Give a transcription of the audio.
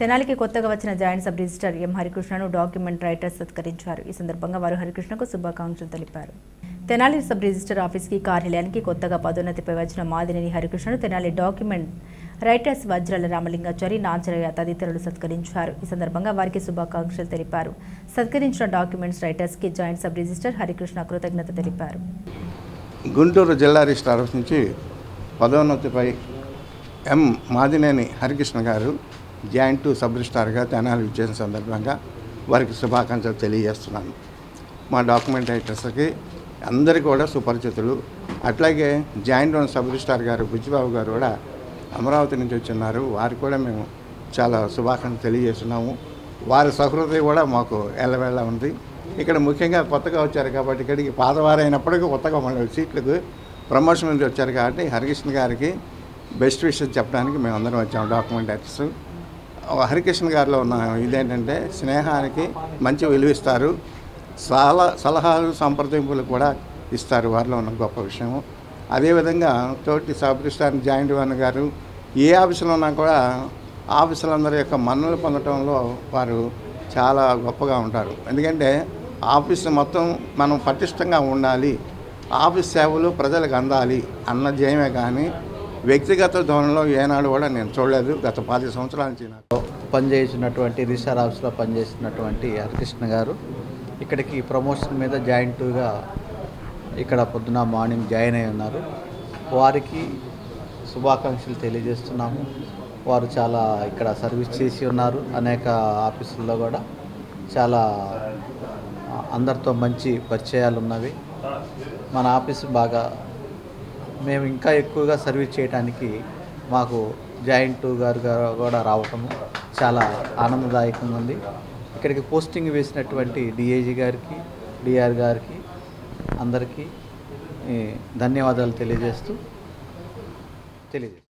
తెనాలికి కొత్తగా వచ్చిన joint sub register M హరికృష్ణను డాక్యుమెంట్ రైటర్స్ సత్కరించారు. ఈ సందర్భంగా వారు హరికృష్ణకు శుభాకాంక్షలు తెలిపారు. తెనాలి సబ్ రిజిస్టర్ ఆఫీస్కి కార్యాలయానికి కొత్తగా పదోన్నతిపై వచ్చిన మాదినేని హరికృష్ణను తెనాలి డాక్యుమెంట్ రైటర్స్ వజ్రాల రామలింగాచారి నాంచరయ్య తదితరులు సత్కరించారు. ఈ సందర్భంగా వారికి శుభాకాంక్షలు తెలిపారు. సత్కరించిన డాక్యుమెంట్స్ రైటర్స్కి జాయింట్ సబ్ రిజిస్టర్ హరికృష్ణ కృతజ్ఞత తెలిపారు. గుంటూరు జిల్లా రిజిస్టర్ ఆఫీస్ నుంచి పదోన్నతిపై ఎం మాదినేని హరికృష్ణ గారు జాయింట్ సబ్ రిజిస్టార్గా తెనాలి విజయం సందర్భంగా వారికి శుభాకాంక్షలు తెలియజేస్తున్నాను. మా డాక్యుమెంట్ రైటర్స్కి అందరికీ కూడా సుపరిచితులు. అట్లాగే జాయింట్ సబ్ రిజిస్టార్ గారు బుజ్జిబాబు గారు కూడా అమరావతి నుంచి వచ్చిన్నారు వారికి కూడా మేము చాలా శుభాకాంక్షలు తెలియజేస్తున్నాము. వారి సహృదయ కూడా మాకు ఎల్లవేళ ఉంది. ఇక్కడ ముఖ్యంగా కొత్తగా వచ్చారు కాబట్టి ఇక్కడికి పాతవారైనప్పటికీ అయినప్పటికీ కొత్తగా మన సీట్లకు ప్రమోషన్ నుంచి వచ్చారు కాబట్టి హరికృష్ణ గారికి బెస్ట్ విషయం చెప్పడానికి మేము అందరం వచ్చాము డాక్యుమెంట్ డాక్యుమెంటరీస్ హరికృష్ణ గారిలో ఉన్న ఇదేంటంటే స్నేహానికి మంచి విలువిస్తారు. సలహా సలహాలు సంప్రదింపులు కూడా ఇస్తారు వారిలో ఉన్న గొప్ప విషయం అదేవిధంగా తోటి సబ్ జాయింట్ వన్ గారు ఏ ఆఫీసులో ఉన్నా కూడా ఆఫీసులందరి యొక్క మన్నలు పొందడంలో వారు చాలా గొప్పగా ఉంటారు. ఎందుకంటే ఆఫీస్ మొత్తం మనం పటిష్టంగా ఉండాలి. ఆఫీస్ సేవలు ప్రజలకు అందాలి అన్న జయమే కానీ వ్యక్తిగత ధోరణిలో ఏనాడు కూడా నేను చూడలేదు. గత పది సంవత్సరాల నుంచి నాకు పనిచేసినటువంటి రిసార్ ఆఫీస్లో పనిచేసినటువంటి హరికృష్ణ గారు. ఇక్కడికి ప్రమోషన్ మీద జాయింట్గా ఇక్కడ పొద్దున మార్నింగ్ జాయిన్ అయి ఉన్నారు. వారికి శుభాకాంక్షలు తెలియజేస్తున్నాము. వారు చాలా ఇక్కడ సర్వీస్ చేసి ఉన్నారు. అనేక ఆఫీసుల్లో కూడా చాలా అందరితో మంచి పరిచయాలు ఉన్నవి మన ఆఫీసు బాగా మేము ఇంకా ఎక్కువగా సర్వీస్ చేయడానికి మాకు జాయింట్ గారు గారు కూడా రావటము చాలా ఆనందదాయకంగా ఉంది. ఇక్కడికి పోస్టింగ్ వేసినటువంటి డిఐజీ గారికి డిఆర్ గారికి అందరికీ ధన్యవాదాలు తెలియజేస్తూ తెలియజేస్తాను